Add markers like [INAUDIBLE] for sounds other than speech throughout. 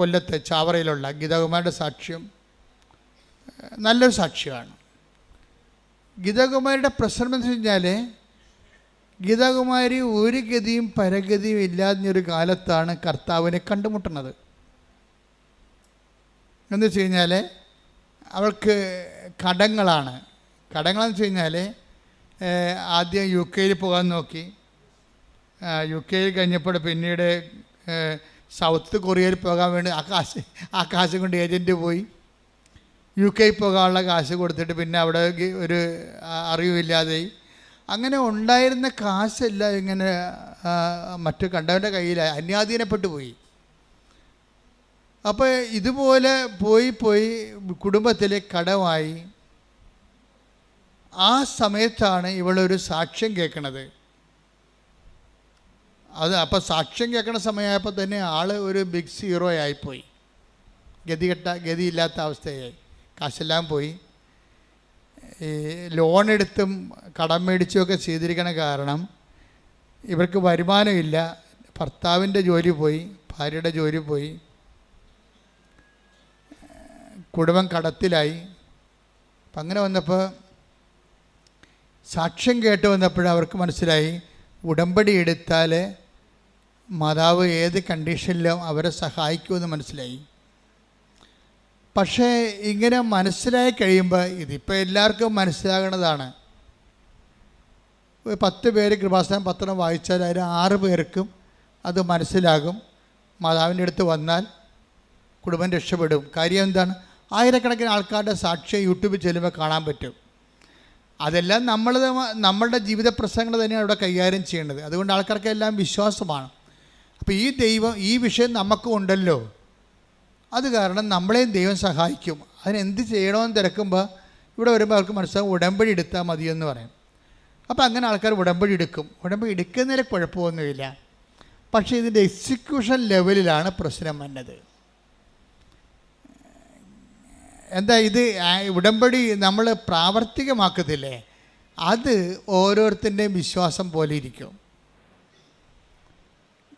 കൊല്ലത്ത് ചാവറയിലുള്ള ഗീതകുമാരുടെ സാക്ഷ്യം നല്ലൊരു സാക്ഷ്യമാണ്. ഗീതാകുമാരിയുടെ പ്രശ്നം എന്ന് വെച്ച് കഴിഞ്ഞാൽ ഗീതാകുമാരി ഒരു ഗതിയും പരഗതിയും ഇല്ലാതിനൊരു കാലത്താണ് കർത്താവിനെ കണ്ടുമുട്ടുന്നത്. എന്ന് വെച്ച് കഴിഞ്ഞാൽ അവൾക്ക് കടങ്ങളാണ്. കടങ്ങളെന്ന് വെച്ച് കഴിഞ്ഞാൽ ആദ്യം യു കെയിൽ പോകാൻ നോക്കി. യു കെയിൽ കഴിഞ്ഞപ്പോൾ പിന്നീട് സൗത്ത് കൊറിയയിൽ പോകാൻ വേണ്ടി ആ കാശ് ആ കാശ് കൊണ്ട് ഏജന്റ് പോയി. യു കെയിൽ പോകാനുള്ള കാശ് കൊടുത്തിട്ട് പിന്നെ അവിടെ ഒരു അറിവില്ലാതെയായി അങ്ങനെ ഉണ്ടായിരുന്ന കാശെല്ലാം ഇങ്ങനെ മറ്റു കണ്ടവന്റെ കയ്യിൽ അന്യാധീനപ്പെട്ടു പോയി. അപ്പോൾ ഇതുപോലെ പോയി പോയി കുടുംബത്തിലെ കടമായി. ആ സമയത്താണ് ഇവളൊരു സാക്ഷ്യം കേൾക്കണത്. അത് അപ്പോൾ സാക്ഷ്യം കേൾക്കണ സമയമായപ്പോൾ തന്നെ ആൾ ഒരു ബിഗ് സീറോ ആയിപ്പോയി. ഗതികെട്ട ഗതിയില്ലാത്ത അവസ്ഥയായി. കാശെല്ലാം പോയി. ഈ ലോൺ എടുത്തും കടം മേടിച്ചുമൊക്കെ ചെയ്തിരിക്കണ കാരണം ഇവർക്ക് വരുമാനമില്ല ഭർത്താവിന്റെ ജോലി പോയി ഭാര്യയുടെ ജോലി പോയി. കുടുംബം കടത്തിലായി. അപ്പം അങ്ങനെ വന്നപ്പോൾ സാക്ഷ്യം കേട്ട് വന്നപ്പോൾ അവർക്ക് മനസ്സിലായി ഉടമ്പടി എടുത്താൽ മാതാവ് ഏത് കണ്ടീഷനിലും അവരെ സഹായിക്കുമെന്ന് മനസ്സിലായി. പക്ഷേ ഇങ്ങനെ മനസ്സിലായി കഴിയുമ്പോൾ ഇതിപ്പോൾ എല്ലാവർക്കും മനസ്സിലാകുന്നതാണ് പത്ത് പേര് കൃപാസനം പത്രം വായിച്ചാൽ അതിൽ ആറ് പേർക്കും അത് മനസ്സിലാകും. മാതാവിന്റെ അടുത്ത് വന്നാൽ കുടുംബം രക്ഷപ്പെടും. കാര്യം എന്താണ്? ആയിരക്കണക്കിന് ആൾക്കാരുടെ സാക്ഷ്യം യൂട്യൂബിൽ ചെല്ലുമ്പോൾ കാണാൻ പറ്റും. അതെല്ലാം നമ്മൾ നമ്മളുടെ ജീവിത പ്രശ്നങ്ങൾ തന്നെയാണ് അവിടെ കൈകാര്യം ചെയ്യേണ്ടത്. അതുകൊണ്ട് ആൾക്കാർക്കെല്ലാം വിശ്വാസമാണ്. അപ്പോൾ ഈ ദൈവം ഈ വിഷയം നമുക്കും ഉണ്ടല്ലോ. അത് കാരണം നമ്മളെയും ദൈവം സഹായിക്കും. അതിനെന്ത് ചെയ്യണമെന്ന് തിരക്കുമ്പോൾ ഇവിടെ വരുമ്പോൾ അവർക്ക് മനസ്സിലാവും ഉടമ്പടി എടുത്താൽ മതിയെന്ന് പറയും. അപ്പോൾ അങ്ങനെ ആൾക്കാർ ഉടമ്പടി എടുക്കും. ഉടമ്പടി എടുക്കുന്നതിൽ കുഴപ്പമൊന്നുമില്ല. പക്ഷേ ഇതിന്റെ എക്സിക്യൂഷൻ ലെവലിലാണ് പ്രശ്നം വന്നത്. എന്താ ഇത്? ഉടമ്പടി നമ്മൾ പ്രാവർത്തികമാക്കത്തില്ലേ? അത് ഓരോരുത്തന്റെയും വിശ്വാസം പോലെ ഇരിക്കും.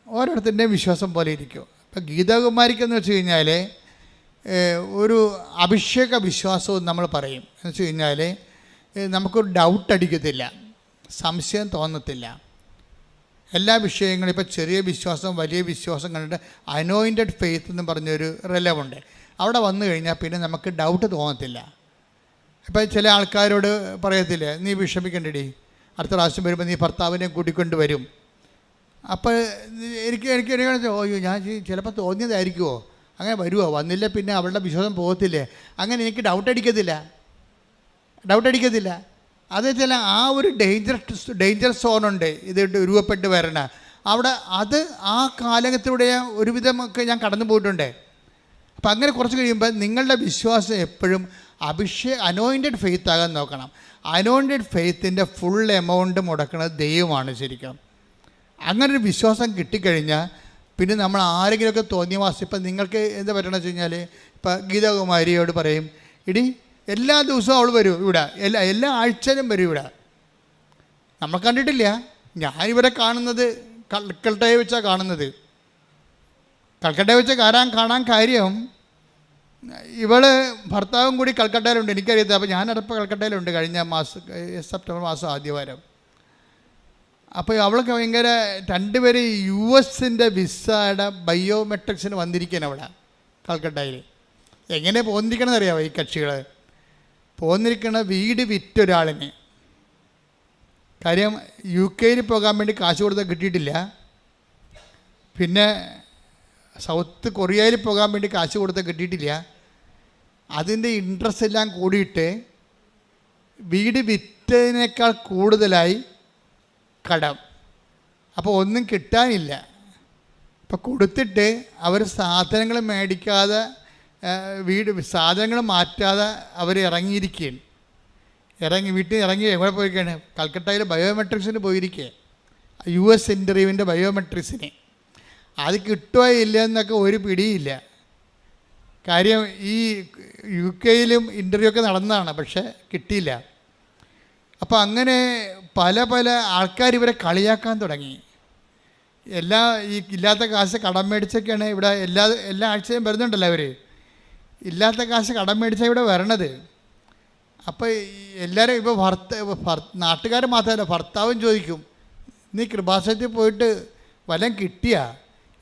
ഓരോരുത്തരുടെയും വിശ്വാസം പോലെ ഇരിക്കും. ഇപ്പം ഗീതാകുമാരിക്കെന്ന് വെച്ച് കഴിഞ്ഞാൽ ഒരു അഭിഷേക വിശ്വാസവും നമ്മൾ പറയും. എന്ന് വെച്ച് കഴിഞ്ഞാൽ നമുക്കൊരു ഡൗട്ട് അടിക്കത്തില്ല. സംശയം തോന്നത്തില്ല. എല്ലാ വിഷയങ്ങളും ഇപ്പോൾ ചെറിയ വിശ്വാസം വലിയ വിശ്വാസം കണ്ടിട്ട് അനോയിന്റഡ് ഫെയ്ത്ത് എന്ന് പറഞ്ഞൊരു റിലവുണ്ട്. അവിടെ വന്നു കഴിഞ്ഞാൽ പിന്നെ നമുക്ക് ഡൗട്ട് തോന്നത്തില്ല. ഇപ്പം ചില ആൾക്കാരോട് പറയത്തില്ലേ നീ വിഷമിക്കണ്ടടി. അടുത്ത പ്രാവശ്യം വരുമ്പോൾ നീ ഭർത്താവിനെ കൂട്ടിക്കൊണ്ട് വരും. അപ്പോൾ എനിക്ക് എനിക്ക് എനിക്ക് അയ്യോ ഞാൻ ചിലപ്പോൾ തോന്നിയതായിരിക്കുമോ അങ്ങനെ വരുമോ വന്നില്ല പിന്നെ അവളുടെ വിശ്വാസം പോകത്തില്ലേ? അങ്ങനെ എനിക്ക് ഡൗട്ട് അടിക്കത്തില്ല. ഡൗട്ട് അടിക്കത്തില്ല. അത് ചില ആ ഒരു ഡേഞ്ചർ ഡേഞ്ചർ സോണുണ്ട് ഇത് രൂപപ്പെട്ട് വരണ. അവിടെ അത് ആ കാലഘട്ടത്തിലൂടെ ഒരുവിധമൊക്കെ ഞാൻ കടന്നു പോയിട്ടുണ്ട്. അപ്പം അങ്ങനെ കുറച്ച് കഴിയുമ്പോൾ നിങ്ങളുടെ വിശ്വാസം എപ്പോഴും അഭിഷേ അനോയിന്റഡ് ഫെയ്ത്ത് ആകാൻ നോക്കണം. അനോയിന്റഡ് ഫെയ്ത്തിന്റെ ഫുൾ എമൗണ്ട് മുടക്കുന്നത് ദൈവമാണ് ശരിക്കും. അങ്ങനെ ഒരു വിശ്വാസം കിട്ടിക്കഴിഞ്ഞാൽ പിന്നെ നമ്മൾ ആരെങ്കിലുമൊക്കെ തോന്നിയ മാസം ഇപ്പം നിങ്ങൾക്ക് എന്താ പറ്റണമെന്ന് വെച്ച് കഴിഞ്ഞാൽ ഇപ്പം ഗീതാകുമാരിയോട് പറയും ഇടി എല്ലാ ദിവസവും അവൾ വരും ഇവിടെ. എല്ലാ എല്ലാ ആഴ്ചയിലും വരും ഇവിടെ. നമ്മൾ കണ്ടിട്ടില്ല. ഞാനിവരെ കാണുന്നത് കൽക്കട്ടയെ വെച്ചാണ് കാണുന്നത്. കൽക്കട്ടയെ വെച്ച് കാണാൻ കാണാൻ കാര്യം ഇവൾ ഭർത്താവും കൂടി കൽക്കട്ടയിലുണ്ട്. എനിക്കറിയത്തില്ല. അപ്പോൾ ഞാനടപ്പ് കൽക്കട്ടയിലുണ്ട് കഴിഞ്ഞ മാസം സെപ്റ്റംബർ മാസം ആദ്യവാരം. അപ്പോൾ അവൾക്ക് ഭയങ്കര രണ്ടുപേരും യു എസിന്റെ വിസയുടെ ബയോമെട്രിക്സിന് വന്നിരിക്കുകയാണ് അവിടെ കൽക്കട്ടയിൽ എങ്ങനെ പോന്നിരിക്കണമെന്ന് അറിയാമോ ഈ കക്ഷികൾ പോന്നിരിക്കണ വീട് വിറ്റൊരാളിന് കാര്യം യു കെയിൽ പോകാൻ വേണ്ടി കാശ് കൊടുത്താൽ കിട്ടിയിട്ടില്ല. പിന്നെ സൗത്ത് കൊറിയയിൽ പോകാൻ വേണ്ടി കാശ് കൊടുത്താൽ കിട്ടിയിട്ടില്ല. അതിന്റെ ഇൻട്രസ്റ്റ് എല്ലാം കൂടിയിട്ട് വീട് വിറ്റതിനേക്കാൾ കൂടുതലായി കടം. അപ്പോൾ ഒന്നും കിട്ടാനില്ല. അപ്പോൾ കൊടുത്തിട്ട് അവർ സാധനങ്ങൾ മേടിക്കാതെ വീട് സാധനങ്ങൾ മാറ്റാതെ അവർ ഇറങ്ങിയിരിക്കുകയാണ്. ഇറങ്ങി വീട്ടിൽ ഇറങ്ങി എവിടെ പോയിരിക്കുകയാണ്? കൽക്കട്ടയിൽ ബയോമെട്രിക്സിന് പോയിരിക്കുക യു എസ് ഇന്റർവ്യൂവിന്റെ ബയോമെട്രിക്സിന്. അത് കിട്ടുമോ ഇല്ല എന്നൊക്കെ ഒരു പിടിയില്ല. കാര്യം ഈ യു കെയിലും ഇന്റർവ്യൂ ഒക്കെ നടന്നതാണ് പക്ഷേ കിട്ടിയില്ല. അപ്പോൾ അങ്ങനെ പല പല ആൾക്കാർ ഇവരെ കളിയാക്കാൻ തുടങ്ങി. എല്ലാ ഈ ഇല്ലാത്ത കാശ് കടം മേടിച്ചൊക്കെയാണ് ഇവിടെ എല്ലാ എല്ലാ ആഴ്ചയും വരുന്നുണ്ടല്ലോ അവർ ഇല്ലാത്ത കാശ് കടം മേടിച്ചാൽ ഇവിടെ വരണത്. അപ്പോൾ എല്ലാവരും ഇപ്പോൾ ഭർത്ത നാട്ടുകാർ മാത്രമല്ല ഭർത്താവും ചോദിക്കും നീ കൃപാസനത്തിൽ പോയിട്ട് വലം കിട്ടിയാ?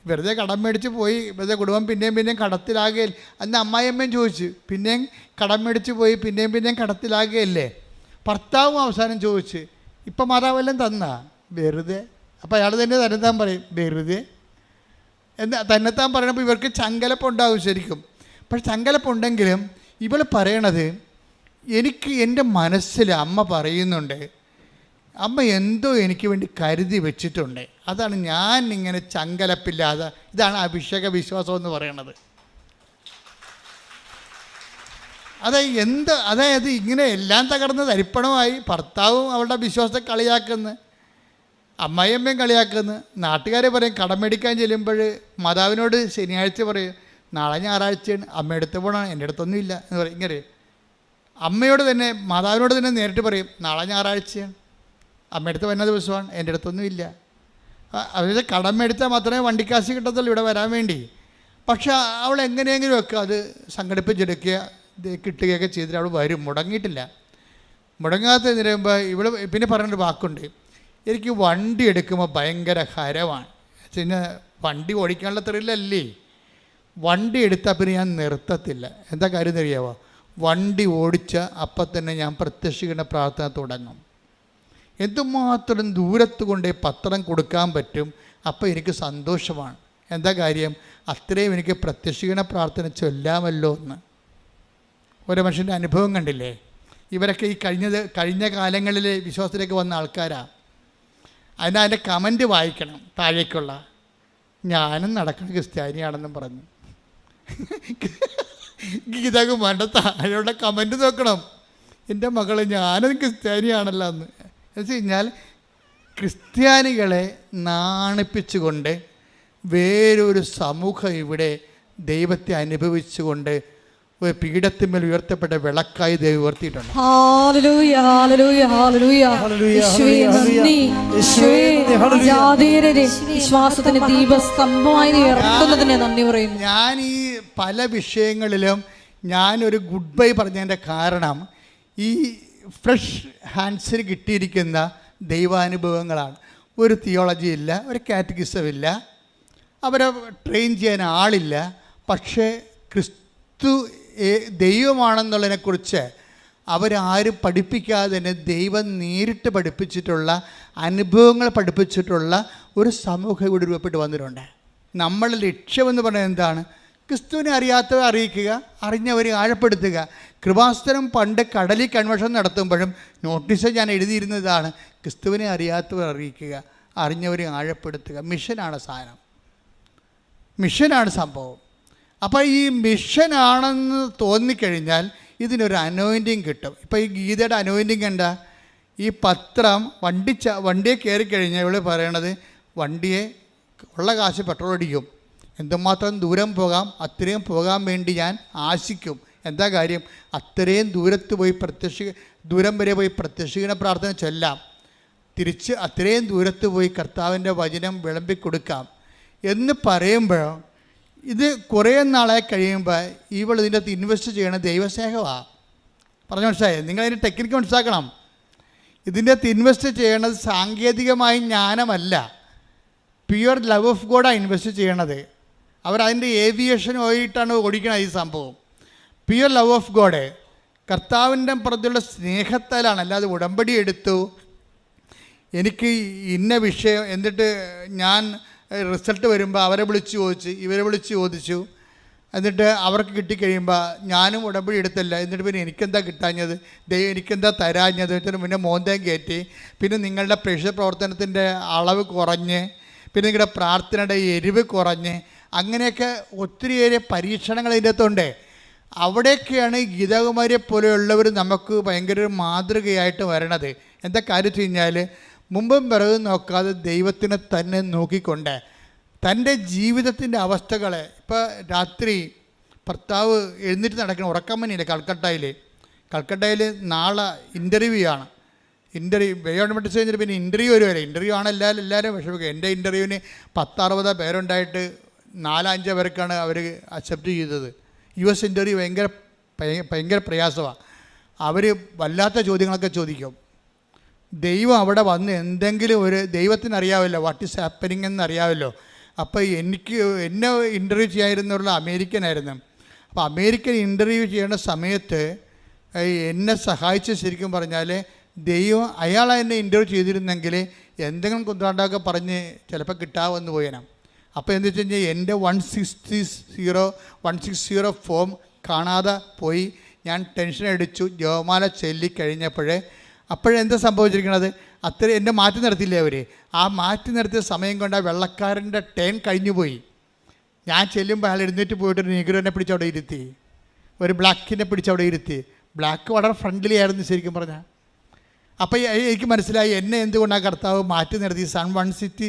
വെറുതെ കടം മേടിച്ച് പോയി വെറുതെ കുടുംബം പിന്നെയും പിന്നെയും കടത്തിലാകുകയില്ല അന്ന് അമ്മായിയമ്മയും ചോദിച്ചു പിന്നെയും കടം മേടിച്ച് പോയി പിന്നെയും പിന്നെയും കടത്തിലാകുകയല്ലേ ഭർത്താവും അവസാനം ചോദിച്ചു ഇപ്പം മാതാവെല്ലാം തന്ന. വെറുതെ. അപ്പം അയാൾ തന്നെ തന്നെത്താൻ പറയും വെറുതെ. എന്ന് തന്നെത്താൻ പറയണപ്പോൾ ഇവർക്ക് ചങ്കലപ്പുണ്ടാവും ശരിക്കും. പക്ഷെ ചങ്കലപ്പുണ്ടെങ്കിലും ഇവൾ പറയണത് എനിക്ക് എന്റെ മനസ്സിൽ അമ്മ പറയുന്നുണ്ട്. അമ്മ എന്തോ എനിക്ക് വേണ്ടി കരുതി വെച്ചിട്ടുണ്ട്. അതാണ് ഞാൻ ഇങ്ങനെ ചങ്കലപ്പില്ലാതെ ഇതാണ് അഭിഷേക വിശ്വാസം എന്ന് പറയണത്. അതായത് എന്ത് അതായത് ഇങ്ങനെ എല്ലാം തകർന്ന് തരിപ്പണമായി ഭർത്താവും അവളുടെ വിശ്വാസത്തെ കളിയാക്കുന്നു. അമ്മായിയമ്മയും കളിയാക്കുന്നു. നാട്ടുകാരെ പറയും കടം മേടിക്കാൻ ചെല്ലുമ്പോൾ മാതാവിനോട് ശനിയാഴ്ച പറയും നാളെ ഞായറാഴ്ചയാണ് അമ്മയെടുത്ത് പോകണം എന്റെ അടുത്തൊന്നും ഇല്ല എന്ന് പറയും. ഇങ്ങനെ അമ്മയോട് തന്നെ മാതാവിനോട് തന്നെ നേരിട്ട് പറയും നാളെ ഞായറാഴ്ചയാണ് അമ്മയെടുത്ത് വരുന്ന ദിവസമാണ് എന്റെ അടുത്തൊന്നും ഇല്ല. അതായത് കടം മേടിച്ചാൽ മാത്രമേ വണ്ടിക്കാശ് കിട്ടത്തുള്ളൂ ഇവിടെ വരാൻ വേണ്ടി. പക്ഷെ അവൾ എങ്ങനെയെങ്കിലും ഒക്കെ അത് സംഘടിപ്പിച്ചെടുക്കുക കിട്ടുകയൊക്കെ ചെയ്തിട്ട് അവൾ വരും. മുടങ്ങിയിട്ടില്ല. മുടങ്ങാത്തതിന് നിരയുമ്പോൾ ഇവൾ പിന്നെ പറഞ്ഞൊരു വാക്കുണ്ട്. എനിക്ക് വണ്ടി എടുക്കുമ്പോൾ ഭയങ്കര ഹരമാണ് പിന്നെ വണ്ടി ഓടിക്കാനുള്ള ത്രില്ലല്ലേ? വണ്ടി എടുത്താൽ പിന്നെ ഞാൻ നിർത്തത്തില്ല. എന്താ കാര്യം അറിയാവോ? വണ്ടി ഓടിച്ച അപ്പം തന്നെ ഞാൻ പ്രത്യക്ഷിക്കുന്ന പ്രാർത്ഥന തുടങ്ങും. എന്തുമാത്രം ദൂരത്ത് കൊണ്ടേ പത്രം കൊടുക്കാൻ പറ്റും? അപ്പോൾ എനിക്ക് സന്തോഷമാണ്. എന്താ കാര്യം? അത്രയും എനിക്ക് പ്രത്യക്ഷിക്കുന്ന പ്രാർത്ഥന ചൊല്ലാമല്ലോ എന്ന് ഒരു മനുഷ്യന്റെ അനുഭവം കണ്ടില്ലേ? ഇവരൊക്കെ ഈ കഴിഞ്ഞത് കഴിഞ്ഞ കാലങ്ങളിൽ വിശ്വാസത്തിലേക്ക് വന്ന ആൾക്കാരാ. അതിന് അതിന്റെ കമന്റ് വായിക്കണം താഴേക്കുള്ള. ഞാനും നടക്കുന്ന ക്രിസ്ത്യാനിയാണെന്നും പറഞ്ഞു. ഗീതാകുമാരുടെ താഴെയുള്ള കമന്റ് നോക്കണം. എന്റെ മകൾ ഞാനും ക്രിസ്ത്യാനിയാണല്ലോ എന്ന്. വെച്ച് കഴിഞ്ഞാൽ ക്രിസ്ത്യാനികളെ നാണിപ്പിച്ചുകൊണ്ട് വേറൊരു സമൂഹം ഇവിടെ ദൈവത്തെ അനുഭവിച്ചുകൊണ്ട് പീഠത്തിന്മേൽ ഉയർത്തപ്പെട്ട വിളക്കായി ദൈവം ഉയർത്തിയിട്ടുണ്ട്. വിശ്വാസത്തിന് ദീപസ്തംഭമായി നീ നന്ദി പറയുന്നു. ഞാൻ ഈ പല വിഷയങ്ങളിലും ഞാൻ ഒരു ഗുഡ് ബൈ പറഞ്ഞതിന്റെ കാരണം ഈ ഫ്രഷ് ഹാൻഡ്സിന് കിട്ടിയിരിക്കുന്ന ദൈവാനുഭവങ്ങളാണ്. ഒരു തിയോളജി ഇല്ല ഒരു കാറ്റഗിസം ഇല്ല അവരെ ട്രെയിൻ ചെയ്യാൻ ആളില്ല പക്ഷേ ക്രിസ്തു ദൈവമാണെന്നുള്ളതിനെക്കുറിച്ച് അവരാരും പഠിപ്പിക്കാതെ തന്നെ ദൈവം നേരിട്ട് പഠിപ്പിച്ചിട്ടുള്ള അനുഭവങ്ങൾ പഠിപ്പിച്ചിട്ടുള്ള ഒരു സമൂഹം ഇവിടെ രൂപപ്പെട്ട് വന്നിട്ടുണ്ട്. നമ്മളുടെ ലക്ഷ്യമെന്ന് പറഞ്ഞാൽ എന്താണ്? ക്രിസ്തുവിനെ അറിയാത്തവരെ അറിയിക്കുക അറിഞ്ഞവരെ ആഴപ്പെടുത്തുക. കൃപാസ്തരം പണ്ട് കടലിൽ കൺവെൻഷൻ നടത്തുമ്പോഴും നോട്ടീസ് ഞാൻ എഴുതിയിരുന്നതാണ്. ക്രിസ്തുവിനെ അറിയാത്തവർ അറിയിക്കുക അറിഞ്ഞവരെ ആഴപ്പെടുത്തുക. മിഷനാണ് സാധനം മിഷനാണ് സംഭവം. അപ്പോൾ ഈ മിഷനാണെന്ന് തോന്നിക്കഴിഞ്ഞാൽ ഇതിനൊരു അനോയിന്റിങ് കിട്ടും. ഇപ്പോൾ ഈ ഗീതയുടെ അനോയിന്റിങ് എന്താ? ഈ പത്രം വണ്ടി ച വണ്ടിയെ കയറി കഴിഞ്ഞാൽ ഇവിടെ പറയണത് വണ്ടിയെ ഉള്ള കാശ് പെട്രോൾ അടിക്കും. എന്തുമാത്രം ദൂരം പോകാം അത്രയും പോകാൻ വേണ്ടി ഞാൻ ആശിക്കും. എന്താ കാര്യം? അത്രയും ദൂരത്ത് പോയി പ്രത്യക്ഷ ദൂരം വരെ പോയി പ്രത്യക്ഷിക്കുന്ന പ്രാർത്ഥന ചൊല്ലാം. തിരിച്ച് അത്രയും ദൂരത്ത് പോയി കർത്താവിന്റെ വചനം വിളമ്പിക്കൊടുക്കാം. എന്ന് പറയുമ്പോൾ ഇത് കുറേ നാളെ കഴിയുമ്പോൾ ഇവൾ ഇതിന്റെ അകത്ത് ഇൻവെസ്റ്റ് ചെയ്യണ ദൈവസ്നേഹമാണ് പറഞ്ഞു മനസ്സിലായേ? നിങ്ങൾ അതിന്റെ ടെക്നിക്ക് മനസ്സിലാക്കണം. ഇതിന്റെ അകത്ത് ഇൻവെസ്റ്റ് ചെയ്യണത് സാങ്കേതികമായ ജ്ഞാനമല്ല. പ്യുവർ ലവ് ഓഫ് ഗോഡാണ് ഇൻവെസ്റ്റ് ചെയ്യണത്. അവരതിന്റെ ഏവിയേഷൻ ആയിട്ടാണ് ഓടിക്കണത് ഈ സംഭവം. പ്യുവർ ലവ് ഓഫ് ഗോഡ് കർത്താവിന്റെ പുറത്തുള്ള സ്നേഹത്താലാണ്. അല്ലാതെ ഉടമ്പടി എടുത്തു. എനിക്ക് ഇന്ന വിഷയം എന്നിട്ട് ഞാൻ റിസൾട്ട് വരുമ്പോൾ അവരെ വിളിച്ച് ചോദിച്ചു ഇവരെ വിളിച്ച് ചോദിച്ചു. എന്നിട്ട് അവർക്ക് കിട്ടിക്കഴിയുമ്പോൾ ഞാനും ഉടമ്പടി എടുത്തില്ല. എന്നിട്ട് പിന്നെ എനിക്കെന്താ കിട്ടാഞ്ഞത്? ദൈവം എനിക്കെന്താ തരാഞ്ഞത്? എന്നിട്ട് പിന്നെ മോന്തയും കയറ്റി പിന്നെ നിങ്ങളുടെ പ്രഷർ പ്രവർത്തനത്തിന്റെ അളവ് കുറഞ്ഞ് പിന്നെ നിങ്ങളുടെ പ്രാർത്ഥനയുടെ എരിവ് കുറഞ്ഞ് അങ്ങനെയൊക്കെ ഒത്തിരിയേറെ പരീക്ഷണങ്ങൾ ഇതിന്റെ അകത്തുണ്ട്. അവിടെയൊക്കെയാണ് ഗീതാകുമാരിയെ പോലെയുള്ളവർ നമുക്ക് ഭയങ്കര ഒരു മാതൃകയായിട്ട് വരണത്. എന്താ കാര്യം വെച്ച് കഴിഞ്ഞാൽ മുമ്പും പിറകും നോക്കാതെ ദൈവത്തിനെ തന്നെ നോക്കിക്കൊണ്ട് തന്റെ ജീവിതത്തിന്റെ അവസ്ഥകളെ ഇപ്പോൾ രാത്രി ഭർത്താവ് എഴുന്നേറ്റ് നടക്കുന്ന ഉറക്കമ്മനിയില്ലേ കൽക്കട്ടയിൽ കൽക്കട്ടയിൽ നാളെ ഇന്റർവ്യൂ ആണ്. ഇന്റർവ്യൂ ബയോമെട്രിക്സ് കഴിഞ്ഞിട്ട് പിന്നെ ഇന്റർവ്യൂ വരുവരെ ഇന്റർവ്യൂ ആണ് എല്ലാവരും എല്ലാവരും വിഷമിക്കുക. എന്റെ ഇന്റർവ്യൂവിന് പത്തറുപത് പേരുണ്ടായിട്ട് നാലഞ്ചോ പേർക്കാണ് അവർ അക്സെപ്റ്റ് ചെയ്തത്. യു എസ് ഇന്റർവ്യൂ ഭയങ്കര ഭയങ്കര പ്രയാസമാണ് അവർ വല്ലാത്ത ചോദ്യങ്ങളൊക്കെ ചോദിക്കും. ദൈവം അവിടെ വന്ന് എന്തെങ്കിലും ഒരു ദൈവത്തിന് അറിയാമല്ലോ വാട്ട് ഈസ് ഹാപ്പനിങ് എന്ന് അറിയാവല്ലോ അപ്പോൾ എനിക്ക് എന്നെ ഇന്റർവ്യൂ ചെയ്യാതിരുന്നുള്ള അമേരിക്കനായിരുന്നു. അപ്പോൾ അമേരിക്കൻ ഇന്റർവ്യൂ ചെയ്യുന്ന സമയത്ത് എന്നെ സഹായിച്ച ശരിക്കും പറഞ്ഞാൽ ദൈവം അയാൾ എന്നെ ഇന്റർവ്യൂ ചെയ്തിരുന്നെങ്കിൽ എന്തെങ്കിലും കുന്ത്രാണ്ടൊക്കെ പറഞ്ഞ് ചിലപ്പോൾ കിട്ടാമെന്ന് പോയേനാം. അപ്പോൾ എന്താ വെച്ച് കഴിഞ്ഞാൽ എന്റെ one sixty zero one six zero form കാണാതെ പോയി. ഞാൻ ടെൻഷൻ അടിച്ചു. ജോമാല ചൊല്ലിക്കഴിഞ്ഞപ്പോഴേ അപ്പോഴെന്താ സംഭവിച്ചിരിക്കുന്നത് അത്ര എന്നെ മാറ്റി നിർത്തിയില്ലേ അവർ ആ മാറ്റി നിർത്തിയ സമയം കൊണ്ട് ആ വെള്ളക്കാരന്റെ ടേൺ കഴിഞ്ഞു പോയി. ഞാൻ ചെല്ലുമ്പോൾ അയാൾ എഴുന്നേറ്റ് പോയിട്ട് ഒരു നീഗ്രോനെ പിടിച്ച് അവിടെ ഇരുത്തി. ഒരു ബ്ലാക്കിനെ പിടിച്ച് അവിടെ ഇരുത്തി. ബ്ലാക്ക് വളരെ ഫ്രണ്ട്ലി ആയിരുന്നു ശരിക്കും പറഞ്ഞാൽ അപ്പോൾ എനിക്ക് മനസ്സിലായി എന്നെ എന്തുകൊണ്ടാണ് കർത്താവ് മാറ്റി നിർത്തി? Sun one sixty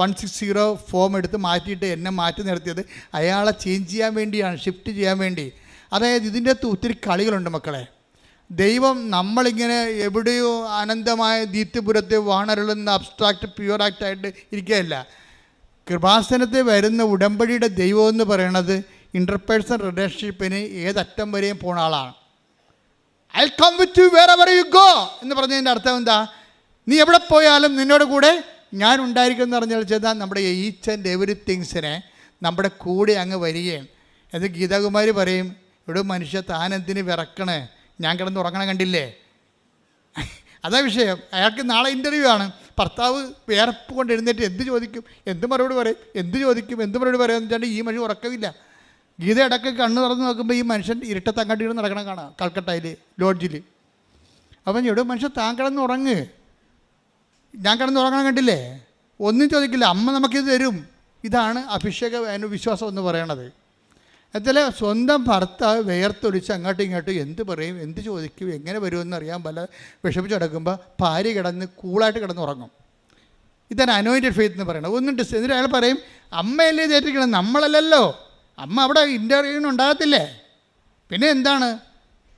one six zero form എടുത്ത് മാറ്റിയിട്ട് എന്നെ മാറ്റി നിർത്തിയത് അയാളെ ചേഞ്ച് ചെയ്യാൻ വേണ്ടിയാണ് ഷിഫ്റ്റ് ചെയ്യാൻ വേണ്ടി. അതായത് ഇതിന്റെ അകത്ത് ഒത്തിരി കളികളുണ്ട് മക്കളെ. ദൈവം നമ്മളിങ്ങനെ എവിടെയോ അനന്തമായ ദീത്യപുരത്തെ വാണരുളുന്ന അബ്സ്ട്രാക്റ്റ് പ്യുവർ ആക്റ്റ് ആയിട്ട് ഇരിക്കുകയല്ല. കൃപാസനത്തിൽ വരുന്ന ഉടമ്പടിയുടെ ദൈവം എന്ന് പറയുന്നത് ഇന്റർപേഴ്സണൽ റിലേഷൻഷിപ്പിന് ഏതറ്റം വരെയും പോണ ആളാണ്. I come with you wherever you go എന്ന് പറഞ്ഞതിന്റെ അർത്ഥം എന്താ? നീ എവിടെ പോയാലും നിന്നോട് കൂടെ ഞാൻ ഉണ്ടായിരിക്കും എന്ന് പറഞ്ഞാൽ ചെയ്താൽ നമ്മുടെ ഈച്ച് ആൻഡ് എവറി തിങ്സിനെ നമ്മുടെ കൂടെ അങ്ങ് വരികയും എന്ന് ഗീതാകുമാരി പറയും ഇവിടെ മനുഷ്യ താനെന്തിന് വിറക്കണേ? ഞാൻ കിടന്ന് ഉറങ്ങണം കണ്ടില്ലേ? അതാ വിഷയം. അയാൾക്ക് നാളെ ഇന്റർവ്യൂ ആണ്. ഭർത്താവ് വേർപ്പ് കൊണ്ട് എഴുന്നേറ്റ് എന്ത് ചോദിക്കും? എന്ത് മറുപടി പറയും? എന്ത് ചോദിക്കും? എന്ത് മറുപടി പറയും എന്ന് വെച്ചാൽ ഈ മനുഷ്യൻ ഉറക്കമില്ല. ഗീത ഇടയ്ക്ക് കണ്ണ് തുറന്ന് നോക്കുമ്പോൾ ഈ മനുഷ്യൻ ഇരുട്ടത്ത് അങ്ങോട്ട് ഇരുന്ന് നടക്കണം കാണാം കൽക്കട്ടയിൽ ലോഡ്ജിൽ അപ്പം എവിടെ മനുഷ്യൻ താൻ കിടന്ന് ഉറങ്ങ്. ഞാൻ കിടന്ന് ഉറങ്ങണം കണ്ടില്ലേ? ഒന്നും ചോദിക്കില്ല. അമ്മ നമുക്കിത് തരും. ഇതാണ് അഭിഷേക വിശ്വാസം എന്ന് പറയണത്. എന്നുവെച്ചാൽ സ്വന്തം ഭർത്താവ് വേർത്തൊലിച്ച് അങ്ങോട്ടും ഇങ്ങോട്ടും എന്ത് പറയും എന്ത് ചോദിക്കും എങ്ങനെ വരുമെന്ന് അറിയാൻ പല വിഷമിച്ച് കിടക്കുമ്പോൾ ഭാര്യ കിടന്ന് കൂളായിട്ട് കിടന്ന് ഉറങ്ങും ഇതാണ് അനോയിന്റഡ് ഫെയ്ത്ത് എന്ന് പറയുന്നത്. ഒന്നും ഡിസ് എന്നിട്ട് അയാൾ പറയും അമ്മയല്ലേ ഇതേറ്റിരിക്കണം നമ്മളല്ലല്ലോ. അമ്മ അവിടെ ഇന്റർവ്യൂവിന് ഉണ്ടാകത്തില്ലേ? പിന്നെ എന്താണ്?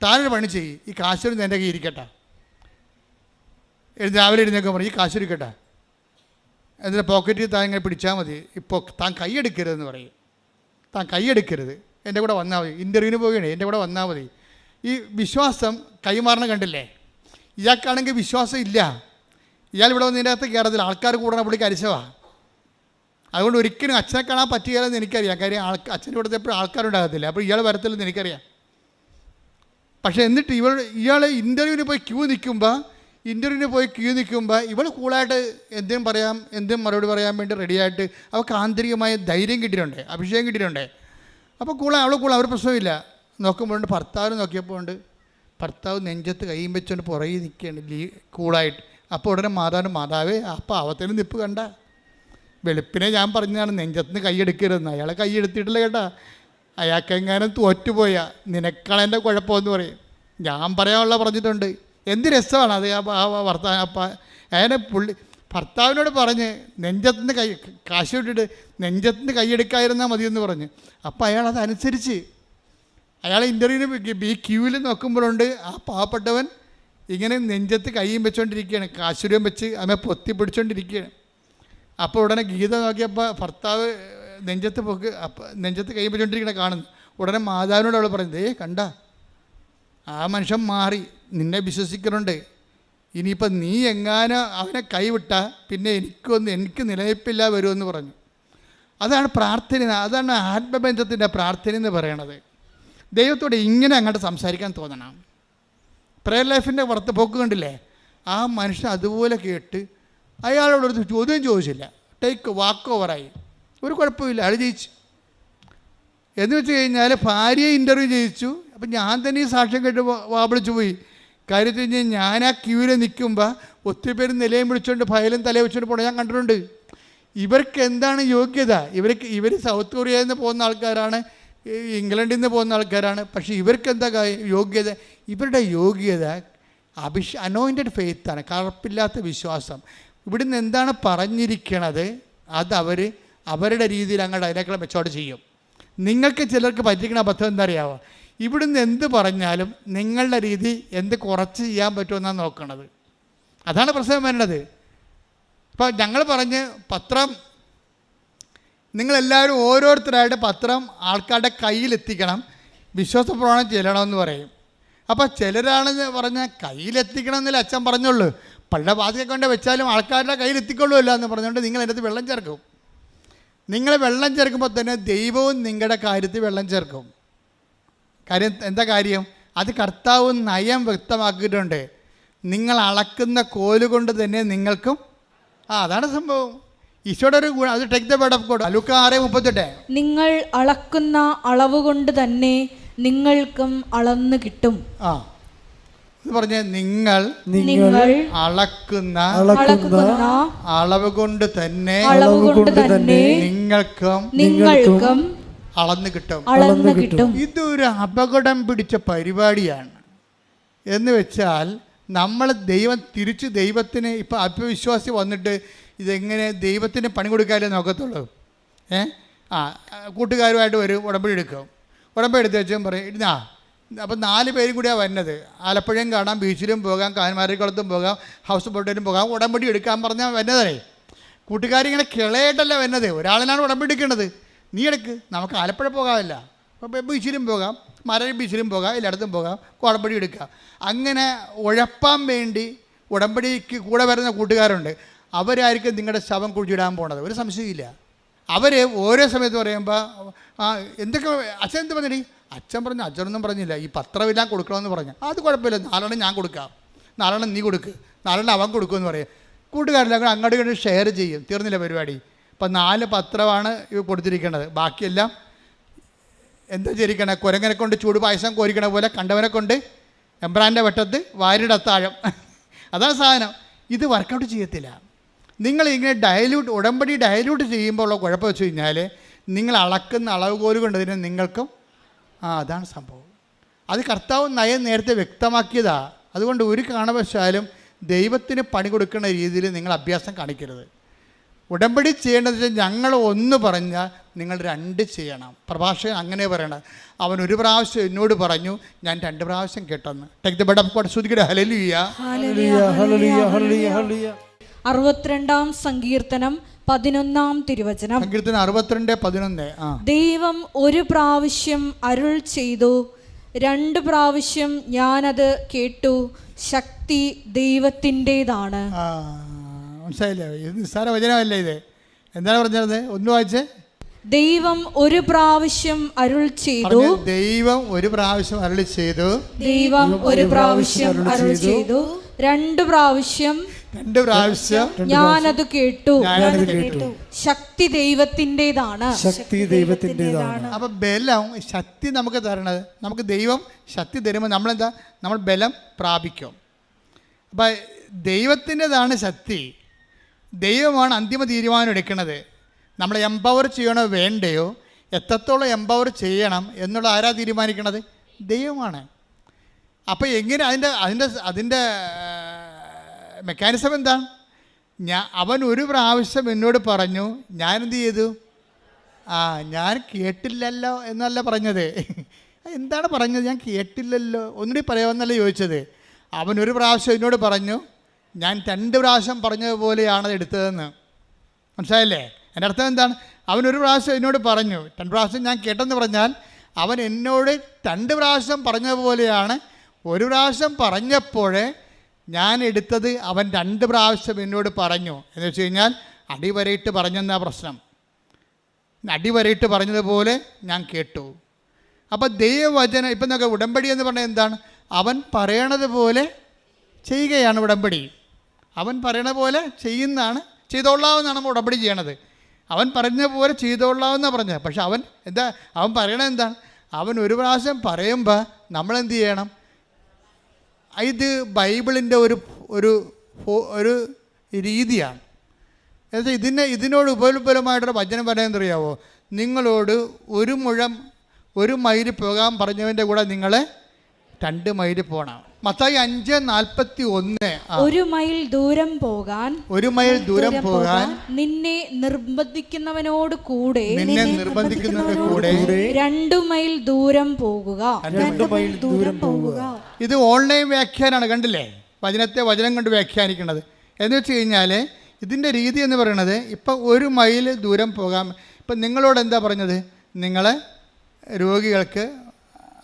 താഴെ പണി ചെയ്യ്. ഈ കാശൂരി എന്റെ കയ്യിൽ ഇരിക്കട്ടെ. രാവിലെ എഴുന്നേക്കാൻ പറയും ഈ കാശൂരിക്കട്ടെ എന്നിട്ട് പോക്കറ്റിൽ താൻ ഇങ്ങനെ പിടിച്ചാൽ മതി. ഇപ്പോൾ താൻ കൈയെടുക്കരുതെന്ന് പറയും. താൻ കൈയെടുക്കരുത്. എന്റെ കൂടെ വന്നാൽ മതി. ഇന്റർവ്യൂവിന് പോവുകയാണ് എന്റെ കൂടെ വന്നാൽ മതി. ഈ വിശ്വാസം കൈമാറണം കണ്ടില്ലേ? ഇയാൾക്കാണെങ്കിൽ വിശ്വാസം ഇല്ല. ഇയാൾ ഇവിടെ വന്നതിന്റെ അകത്ത് കയറത്തിൽ ആൾക്കാർ കൂടണ പുള്ളി കരിച്ചവാ അതുകൊണ്ട് ഒരിക്കലും അച്ഛനെ കാണാൻ പറ്റുകയില്ലെന്ന് എനിക്കറിയാം. കാര്യം ആൾ അച്ഛന്റെ ഇവിടുത്തെ എപ്പോഴും ആൾക്കാരുണ്ടാകത്തില്ല. അപ്പോൾ ഇയാൾ വരത്തില്ലെന്ന് എനിക്കറിയാം. പക്ഷേ എന്നിട്ട് ഇവൾ ഇയാൾ ഇന്റർവ്യൂവിന് പോയി ക്യൂ നിൽക്കുമ്പോൾ ഇന്റർവ്യൂവിന് പോയി ക്യൂ നിൽക്കുമ്പോൾ ഇവൾ കൂളായിട്ട് എന്തും പറയാം എന്തും മറുപടി പറയാൻ വേണ്ടി റെഡിയായിട്ട് അവൾക്ക് ആന്തരികമായ ധൈര്യം കിട്ടിയിട്ടുണ്ട് അഭിഷേകം കിട്ടിയിട്ടുണ്ട്. അപ്പോൾ കൂള അവൾ കൂള അവർ പ്രശ്നമില്ല നോക്കുമ്പോഴുണ്ട് ഭർത്താവ് നോക്കിയപ്പോൾ ഉണ്ട്. ഭർത്താവ് നെഞ്ചത്ത് കൈയും വെച്ചുകൊണ്ട് പുറകെ നിൽക്കുകയാണ് ലീ കൂളായിട്ട്. അപ്പോൾ ഉടനെ മാതാവിന് മാതാവേ അപ്പോൾ അവത്തേലും നിപ്പ് കണ്ട. വെളുപ്പിനെ ഞാൻ പറഞ്ഞതാണ് നെഞ്ചത്തുനിന്ന് കൈയെടുക്കരുതെന്ന് അയാളെ കൈയെടുത്തിട്ടില്ല കേട്ടാ. അയാൾക്കെങ്ങാനും തോറ്റുപോയാ. നിനക്കളെന്റെ കുഴപ്പമെന്ന് പറയും. ഞാൻ പറയാനുള്ള പറഞ്ഞിട്ടുണ്ട്. എന്ത് രസമാണ് അത് ആ ഭർത്താവ് അപ്പം അങ്ങനെ പുള്ളി ഭർത്താവിനോട് പറഞ്ഞ് നെഞ്ചത്തിന് കൈ കാശ് വിട്ടിട്ട് നെഞ്ചത്തിന് കൈയെടുക്കാതിരുന്നാൽ മതിയെന്ന് പറഞ്ഞ്. അപ്പോൾ അയാൾ അതനുസരിച്ച് അയാൾ ഇന്റർവ്യൂവിന് ഈ ക്യൂവിൽ നോക്കുമ്പോഴുണ്ട് ആ പാവപ്പെട്ടവൻ ഇങ്ങനെ നെഞ്ചത്ത് കൈയും വെച്ചുകൊണ്ടിരിക്കുകയാണ് കാശുരം വെച്ച് അമ്മ പൊത്തി പിടിച്ചുകൊണ്ടിരിക്കുകയാണ് അപ്പോൾ ഉടനെ ഗീത നോക്കിയപ്പോൾ ഭർത്താവ് നെഞ്ചത്ത് പൊക്ക് അപ്പം നെഞ്ചത്ത് കൈ വെച്ചുകൊണ്ടിരിക്കണ കാണുന്നു. ഉടനെ മാതാവിനോട് അവൾ പറയുന്നത് ഏ കണ്ട ആ മനുഷ്യൻ മാറി. നിന്നെ വിശ്വസിക്കുന്നുണ്ട്. ഇനിയിപ്പോൾ നീ എങ്ങാനും അവനെ കൈവിട്ട പിന്നെ എനിക്കൊന്ന് എനിക്ക് നിലനിൽപ്പില്ല വരുമെന്ന് പറഞ്ഞു. അതാണ് പ്രാർത്ഥന അതാണ് ആത്മബന്ധത്തിന്റെ പ്രാർത്ഥന എന്ന് പറയണത്. ദൈവത്തോട് ഇങ്ങനെ അങ്ങോട്ട് സംസാരിക്കാൻ തോന്നണം. പ്രയർ ലൈഫിന്റെ വർത്ത പോക്ക് കണ്ടില്ലേ? ആ മനുഷ്യൻ അതുപോലെ കേട്ട് അയാളോട് ഒരു ചോദ്യം ചോദിച്ചില്ല. ടേക്ക് വാക്ക് ഓവറായി ഒരു കുഴപ്പമില്ല അയാൾ ജയിച്ചു. എന്ന് വെച്ച് കഴിഞ്ഞാൽ ഭാര്യയെ ഇന്റർവ്യൂ ചെയ്യിച്ചു. അപ്പം ഞാൻ തന്നെ ഈ സാക്ഷ്യം കേട്ട് വാപിളിച്ചു പോയി. കാര്യത്തിൽ കഴിഞ്ഞാൽ ഞാൻ ആ ക്യൂവിൽ നിൽക്കുമ്പോൾ ഒത്തിരി പേര് നിലയും വിളിച്ചുകൊണ്ട് ഫയലും തലയും വെച്ചുകൊണ്ട് പോകണം ഞാൻ കണ്ടിട്ടുണ്ട്. ഇവർക്ക് എന്താണ് യോഗ്യത? ഇവർക്ക് ഇവർ സൗത്ത് കൊറിയയിൽ നിന്ന് പോകുന്ന ആൾക്കാരാണ് ഇംഗ്ലണ്ടിൽ നിന്ന് പോകുന്ന ആൾക്കാരാണ്. പക്ഷേ ഇവർക്ക് എന്താ യോഗ്യത? ഇവരുടെ യോഗ്യത അഭിഷ അനോയിന്റഡ് ഫെയ്ത്താണ് കറപ്പില്ലാത്ത വിശ്വാസം. ഇവിടുന്ന് എന്താണ് പറഞ്ഞിരിക്കണത്? അത് അവർ അവരുടെ രീതിയിൽ അങ്ങോട്ട് അതിനേക്കാൾ മെച്ചോട്ട് ചെയ്യും. നിങ്ങൾക്ക് ചിലർക്ക് പറ്റിക്കുന്ന അബദ്ധം എന്താ അറിയാമോ ഇവിടുന്ന് എന്ത് പറഞ്ഞാലും നിങ്ങളുടെ രീതി എന്ത് കുറച്ച് ചെയ്യാൻ പറ്റുമെന്നാണ് നോക്കണത്. അതാണ് പ്രശ്നം വരേണ്ടത് ഇപ്പോൾ ഞങ്ങൾ പറഞ്ഞ് പത്രം നിങ്ങളെല്ലാവരും ഓരോരുത്തരായിട്ട് പത്രം ആൾക്കാരുടെ കയ്യിലെത്തിക്കണം വിശ്വാസപ്രമാണം ചെല്ലണമെന്ന് പറയും. അപ്പോൾ ചിലരാണെന്ന് പറഞ്ഞാൽ കയ്യിലെത്തിക്കണം എന്നല്ലേ അച്ഛൻ പറഞ്ഞുള്ളൂ. പള്ള വാതിക്കെ കൊണ്ട് വെച്ചാലും ആൾക്കാരുടെ കയ്യിലെത്തിക്കൊള്ളുമല്ല എന്ന് പറഞ്ഞുകൊണ്ട് നിങ്ങൾ എന്റെ വെള്ളം ചേർക്കും. നിങ്ങൾ വെള്ളം ചേർക്കുമ്പോൾ തന്നെ ദൈവവും നിങ്ങളുടെ കാര്യത്തിൽ വെള്ളം ചേർക്കും. കാര്യം എന്താ കാര്യം? അത് കർത്താവ് നയം വ്യക്തമാക്കിയിട്ടുണ്ട്. നിങ്ങൾ അളക്കുന്ന കോലുകൊണ്ട് തന്നെ നിങ്ങൾക്കും ആ അതാണ് സംഭവം. ഈശോയുടെ ഒരു ഗുണം അത് take the bird of God അലുക്ക ആറ് മുപ്പത്തെട്ട്. നിങ്ങൾ അളക്കുന്ന അളവ് കൊണ്ട് തന്നെ നിങ്ങൾക്കും അളന്ന് കിട്ടും. ആ ഇത് പറഞ്ഞ നിങ്ങൾ നിങ്ങൾ അളക്കുന്ന അളക്കുന്ന അളവ് കൊണ്ട് തന്നെ അളവ് കൊണ്ട് തന്നെ നിങ്ങൾക്കും നിങ്ങൾക്കും അളന്ന് കിട്ടും. അളന്നു കിട്ടും. ഇതൊരു അപകടം പിടിച്ച പരിപാടിയാണ്. എന്ന് വെച്ചാൽ നമ്മൾ ദൈവം തിരിച്ച് ദൈവത്തിന് ഇപ്പം അപ്പവിശ്വാസി വന്നിട്ട് ഇതെങ്ങനെ ദൈവത്തിന് പണി കൊടുക്കാനേ നോക്കത്തുള്ളൂ? ഏ? ആ കൂട്ടുകാരുമായിട്ട് വരും ഉടമ്പടി എടുക്കും. ഉടമ്പടി എടുത്ത് വെച്ചും പറയും ഇന്നാ അപ്പം നാല് പേരും കൂടിയാണ് വരുന്നത് ആലപ്പുഴയും കാണാം ബീച്ചിലും പോകാം കാന്മാരിക്കുളത്തും പോകാം ഹൗസ് ബോട്ടിലും പോകാം ഉടമ്പടി എടുക്കാൻ പറഞ്ഞാൽ വരുന്നതല്ലേ കൂട്ടുകാരിങ്ങനെ കിളയായിട്ടല്ല വരുന്നത് ഒരാളിനാണ് ഉടമ്പടി എടുക്കേണ്ടത്. നീ എടുക്ക് നമുക്ക് ആലപ്പുഴ പോകാമല്ല. ബീച്ചിലും പോകാം. മര ബീച്ചിലും പോകാം. എല്ലായിടത്തും പോകാം. ഉടമ്പടി എടുക്കാം. അങ്ങനെ ഉഴപ്പാൻ വേണ്ടി ഉടമ്പടിക്ക് കൂടെ വരുന്ന കൂട്ടുകാരുണ്ട്. അവരായിരിക്കും നിങ്ങളുടെ ശവം കുഴിച്ചിടാൻ പോണത്. ഒരു സംശയമില്ല അവർ ഓരോ സമയത്ത് പറയുമ്പോൾ എന്തൊക്കെ അച്ഛൻ എന്ത് പറഞ്ഞടി? അച്ഛൻ പറഞ്ഞു അച്ഛനൊന്നും പറഞ്ഞില്ല. ഈ പത്രമെല്ലാം കൊടുക്കണമെന്ന് പറഞ്ഞു. അത് കുഴപ്പമില്ല. നാലെണ്ണം ഞാൻ കൊടുക്കാം. നാലെണ്ണം നീ കൊടുക്ക്. നാലെണ്ണം അവൻ കൊടുക്കുമെന്ന് പറയും. കൂട്ടുകാരെല്ലാം കൂടെ അങ്ങോട്ട് ഇങ്ങോട്ട് ഷെയർ ചെയ്യും. തീർന്നില്ല പരിപാടി? ഇപ്പം നാല് പത്രമാണ് ഇവ കൊടുത്തിരിക്കുന്നത് ബാക്കിയെല്ലാം എന്താ ചെയ്തിരിക്കണേ കുരങ്ങനെ കൊണ്ട് ചൂട് പായസം കോരിക്കണ പോലെ കണ്ടവനെ കൊണ്ട് എംബ്രാന്റെ വെട്ടത്ത് വാരിയുടെ അത്താഴം അതാണ് സാധനം. ഇത് വർക്കൗട്ട് ചെയ്യത്തില്ല. നിങ്ങൾ ഇങ്ങനെ ഡയലൂട്ട് ഉടമ്പടി ഡയലൂട്ട് ചെയ്യുമ്പോൾ ഉള്ള കുഴപ്പം വെച്ച് കഴിഞ്ഞാൽ നിങ്ങൾ അളക്കുന്ന അളവ് കോൽ കൊണ്ടതിന് നിങ്ങൾക്കും ആ അതാണ് സംഭവം. അത് കർത്താവ് നയം നേരത്തെ വ്യക്തമാക്കിയതാണ് അതുകൊണ്ട് ഒരു കാരണവശാലും ദൈവത്തിന് പണി കൊടുക്കുന്ന രീതിയിൽ നിങ്ങൾ അഭ്യാസം കാണിക്കരുത്. ഉടമ്പടി ചെയ്യേണ്ടതെന്ന് വെച്ചാൽ ഞങ്ങൾ ഒന്ന് പറഞ്ഞാൽ നിങ്ങൾ രണ്ട് ചെയ്യണം. പ്രഭാഷകൻ അങ്ങനെ പറയണം അവൻ ഒരു പ്രാവശ്യം എന്നോട് പറഞ്ഞു ഞാൻ രണ്ട് പ്രാവശ്യം കേട്ടെന്ന്. Take the bed of God അറുപത്തിരണ്ടാം സങ്കീർത്തനം പതിനൊന്നാം തിരുവചനം. സങ്കീർത്തനം അറുപത്തിരണ്ട് പതിനൊന്ന്. ദൈവം ഒരു പ്രാവശ്യം അരുൾ ചെയ്തു രണ്ട് പ്രാവശ്യം ഞാനത് കേട്ടു ശക്തി ദൈവത്തിന്റെതാണ്. ആ. മനസ്സിലായില്ലേ? ഇത് നിസ്സാര വചനമല്ല ഇത്? എന്താണ് പറഞ്ഞത് ഒന്ന് വായിച്ചേ. ദൈവം ഒരു പ്രാവശ്യം അരുൾ ചെയ്തു. ദൈവം ഒരു പ്രാവശ്യം അരുൾ ചെയ്തു. ദൈവം ഒരു പ്രാവശ്യം അരുൾ ചെയ്തു. രണ്ട് പ്രാവശ്യം രണ്ട് പ്രാവശ്യം ഞാനത് കേട്ടു. ഞാനത് കേട്ടു. ശക്തി ദൈവത്തിന്റെതാണ്. ശക്തി ദൈവത്തിന്റെതാണ്. അപ്പൊ ബലം ശക്തി നമുക്ക് തരണത്. നമുക്ക് ദൈവം ശക്തി തരുമ്പോൾ നമ്മളെന്താ? നമ്മൾ ബലം പ്രാപിക്കും. അപ്പം ദൈവത്തിന്റെതാണ് ശക്തി. ദൈവമാണ് അന്തിമ തീരുമാനം എടുക്കുന്നത്. നമ്മൾ എംപവർ ചെയ്യണോ വേണ്ടയോ? എത്രത്തോളം എംപവർ ചെയ്യണം എന്നുള്ള ആരാ തീരുമാനിക്കണത്? ദൈവമാണ്. അപ്പോൾ എങ്ങനെ അതിന്റെ അതിന്റെ അതിന്റെ മെക്കാനിസം എന്താ? ഞാൻ അവൻ ഒരു പ്രാവശ്യം എന്നോട് പറഞ്ഞു ഞാൻ എന്ത് ചെയ്തു? ആ ഞാൻ കേട്ടില്ലല്ലോ എന്നല്ല പറഞ്ഞത്. എന്താണ് പറഞ്ഞത്? ഞാൻ കേട്ടില്ലല്ലോ. ഒന്നുകൂടി പറയാമെന്നല്ല ചോദിച്ചത്. അവൻ ഒരു പ്രാവശ്യം എന്നോട് പറഞ്ഞു ഞാൻ രണ്ട് പ്രാവശ്യം പറഞ്ഞതുപോലെയാണ് എടുത്തതെന്ന്. മനസ്സിലായില്ലേ? എന്റെ അർത്ഥം എന്താണ്? അവൻ ഒരു പ്രാവശ്യം എന്നോട് പറഞ്ഞു. രണ്ട് പ്രാവശ്യം ഞാൻ കേട്ടെന്ന് പറഞ്ഞാൽ അവൻ എന്നോട് രണ്ട് പ്രാവശ്യം പറഞ്ഞതുപോലെയാണ്. ഒരു പ്രാവശ്യം പറഞ്ഞപ്പോൾ ഞാൻ എടുത്തത് അവൻ രണ്ട് പ്രാവശ്യം എന്നോട് പറഞ്ഞു. എന്ന് വെച്ച് കഴിഞ്ഞാൽ അടിവരയിട്ട് പറഞ്ഞെന്നാ പ്രശ്നം. അടിവരയിട്ട് പറഞ്ഞതുപോലെ ഞാൻ കേട്ടു. അപ്പോൾ ദൈവവചനം ഇപ്പം നോക്കുക ഉടമ്പടി എന്ന് പറഞ്ഞാൽ എന്താണ്? അവൻ പറയണത് പോലെ ചെയ്യുകയാണ് ഉടമ്പടി. അവൻ പറയണ പോലെ ചെയ്യുന്നതാണ് ചെയ്തോളാവുന്നതാണ് നമ്മൾ ഉടമ്പടി ചെയ്യണത്. അവൻ പറഞ്ഞ പോലെ ചെയ്തോളാവുന്ന പറഞ്ഞത്. പക്ഷെ അവൻ എന്താ അവൻ പറയണത് എന്താണ്? അവൻ ഒരു പ്രാവശ്യം പറയുമ്പോൾ നമ്മൾ എന്ത് ചെയ്യണം? ഇത് ബൈബിളിന്റെ ഒരു ഒരു ഒരു രീതിയാണ്. എന്നുവെച്ചാൽ ഇതിനെ ഇതിനോട് ഉപരിപരമായിട്ടൊരു വചനം പറയാൻ അറിയാവോ നിങ്ങളോട് ഒരു മുഴം ഒരു മൈൽ പോകാൻ പറഞ്ഞവന്റെ കൂടെ നിങ്ങൾ രണ്ട് മൈൽ പോകണം മത്തായി അഞ്ച് നാൽപ്പത്തി ഒന്ന്. ഒരു മൈൽ ദൂരം പോകാൻ ഒരു മൈൽ ദൂരം പോകാൻ നിന്നെ നിർബന്ധിക്കുന്നവനോട് കൂടെ നിന്നെ നിർബന്ധിക്കുന്നവനോട് കൂടെ രണ്ടു മൈൽ ദൂരം പോകുക. രണ്ടു മൈൽ ദൂരം പോവുക ഇത് ഓൺലൈൻ വ്യാഖ്യാനാണ് കണ്ടില്ലേ? വചനത്തെ വചനം കൊണ്ട് വ്യാഖ്യാനിക്കുന്നത്. എന്ന് വെച്ച് കഴിഞ്ഞാൽ ഇതിന്റെ രീതി എന്ന് പറയുന്നത് ഇപ്പം ഒരു മൈൽ ദൂരം പോകാം. ഇപ്പം നിങ്ങളോട് എന്താ പറഞ്ഞത്? നിങ്ങളെ രോഗികൾക്ക്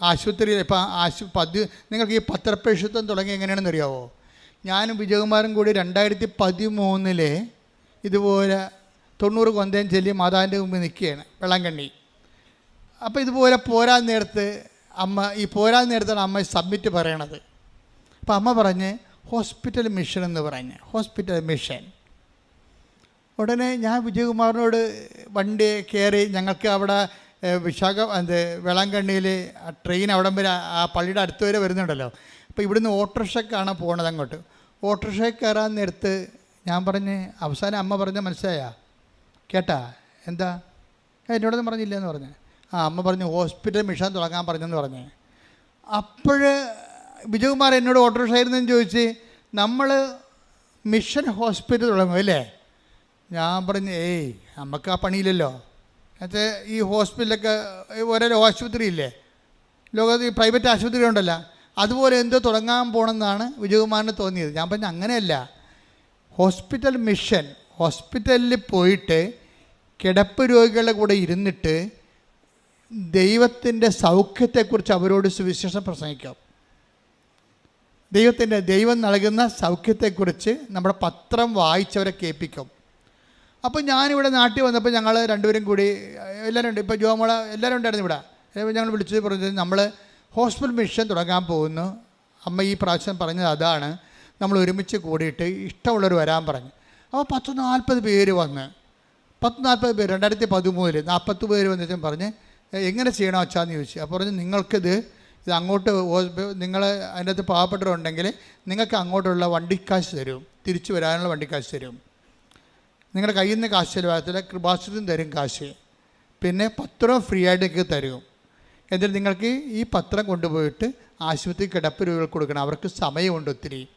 ആശുപത്രിയിൽ ഇപ്പം ആശു പതി നിങ്ങൾക്ക് ഈ പത്രപ്രേഷിത്വം തുടങ്ങി എങ്ങനെയാണെന്ന് അറിയാവോ? ഞാനും വിജയകുമാരും കൂടി രണ്ടായിരത്തി പതിമൂന്നിലെ ഇതുപോലെ തൊണ്ണൂറ് കൊന്തയും ചൊല്ലി മാതാവിന്റെ മുമ്പിൽ നിൽക്കുകയാണ് വെള്ളംകണ്ണി അപ്പോൾ ഇതുപോലെ പോരാൻ നേരത്ത് അമ്മ ഈ പോരാൻ നേരത്താണ് അമ്മ സബ്മിറ്റ് പറയണത്. അപ്പോൾ അമ്മ പറഞ്ഞ് ഹോസ്പിറ്റൽ മിഷൻ എന്ന് പറഞ്ഞ് ഹോസ്പിറ്റൽ മിഷൻ. ഉടനെ ഞാൻ വിജയകുമാറിനോട് വണ്ടി കയറി ഞങ്ങൾക്ക് അവിടെ വിശാഖ എന്ത് വേളാങ്കണ്ണിയിൽ ട്രെയിൻ അവിടം വരെ ആ- പള്ളിയുടെ അടുത്ത് വരെ വരുന്നുണ്ടല്ലോ. അപ്പോൾ ഇവിടുന്ന് ഓട്ടോറിക്ഷക്കാണ് പോണത് അങ്ങോട്ട്. ഓട്ടോറിക്ഷയിൽ കയറാൻ നേരത്ത് ഞാൻ പറഞ്ഞ് അവസാനം അമ്മ പറഞ്ഞ മനസ്സിലായാ? കേട്ടാ? എന്താ? "ഏ, എന്നോടൊന്നും പറഞ്ഞില്ല എന്ന് പറഞ്ഞു. ആ അമ്മ പറഞ്ഞു ഹോസ്പിറ്റൽ മിഷൻ തുടങ്ങാൻ പറഞ്ഞെന്ന് പറഞ്ഞു. അപ്പോൾ വിജയകുമാർ എന്നോട് ഓട്ടോറിക്ഷ ആയിരുന്നെന്ന് ചോദിച്ച് നമ്മൾ മിഷൻ ഹോസ്പിറ്റൽ തുടങ്ങും അല്ലേ? ഞാൻ പറഞ്ഞു ഏയ് നമുക്ക് ആ പണിയില്ലല്ലോ. എന്നുവെച്ചാൽ ഈ ഹോസ്പിറ്റലൊക്കെ ഓരോരോ ആശുപത്രി ഇല്ലേ ലോകത്ത് ഈ പ്രൈവറ്റ് ആശുപത്രി ഉണ്ടല്ലോ. അതുപോലെ എന്തോ തുടങ്ങാൻ പോകണമെന്നാണ് വിജയകുമാറിന് തോന്നിയത്. ഞാൻ പറഞ്ഞു അങ്ങനെയല്ല. ഹോസ്പിറ്റൽ മിഷൻ ഹോസ്പിറ്റലിൽ പോയിട്ട് കിടപ്പ് രോഗികളുടെ കൂടെ ഇരുന്നിട്ട് ദൈവത്തിന്റെ സൗഖ്യത്തെക്കുറിച്ച് അവരോട് സുവിശേഷം പ്രസംഗിക്കാം. ദൈവത്തിന്റെ ദൈവം നൽകുന്ന സൗഖ്യത്തെക്കുറിച്ച് നമ്മുടെ പത്രം വായിച്ചവരെ കേൾപ്പിക്കും. അപ്പോൾ ഞാനിവിടെ നാട്ടിൽ വന്നപ്പോൾ ഞങ്ങൾ രണ്ടുപേരും കൂടി എല്ലാവരും ഉണ്ട്. ഇപ്പോൾ ജോമോള എല്ലാവരും ഉണ്ടായിരുന്നു ഇവിടെ. ഞങ്ങൾ വിളിച്ചു പറഞ്ഞത് നമ്മൾ ഹോസ്പിറ്റൽ മിഷൻ തുടങ്ങാൻ പോകുന്നു. അമ്മ ഈ പ്രാവശ്യം പറഞ്ഞത് അതാണ്. നമ്മൾ ഒരുമിച്ച് കൂടിയിട്ട് ഇഷ്ടമുള്ളവർ വരാൻ പറഞ്ഞു. അപ്പോൾ പത്ത് നാൽപ്പത് പേര് വന്ന് പത്ത് നാൽപ്പത് പേര് രണ്ടായിരത്തി പതിമൂന്നിൽ നാൽപ്പത്ത് പേര് വന്നിട്ടും പറഞ്ഞ് "എ, എങ്ങനെ ചെയ്യണം അച്ഛാന്ന് ചോദിച്ചു. അപ്പോൾ പറഞ്ഞ് നിങ്ങൾക്കിത് ഇത് അങ്ങോട്ട് നിങ്ങൾ അതിന്റെ അകത്ത് പാവപ്പെട്ടവരുണ്ടെങ്കിൽ നിങ്ങൾക്ക് അങ്ങോട്ടുള്ള വണ്ടിക്കാശ് തരും. തിരിച്ചു വരാനുള്ള വണ്ടിക്കാശ് തരും. നിങ്ങളുടെ കയ്യിൽ നിന്ന് കാശ് ചിലവാകത്തില്ല കൃപാശ്രിതം തരും കാശ്. പിന്നെ പത്രം ഫ്രീ ആയിട്ടൊക്കെ തരും. എന്നിട്ട് നിങ്ങൾക്ക് ഈ പത്രം കൊണ്ടുപോയിട്ട് ആശുപത്രി കിടപ്പ് രോഗികൾക്ക് കൊടുക്കണം. അവർക്ക് സമയമുണ്ട് ഒത്തിരി.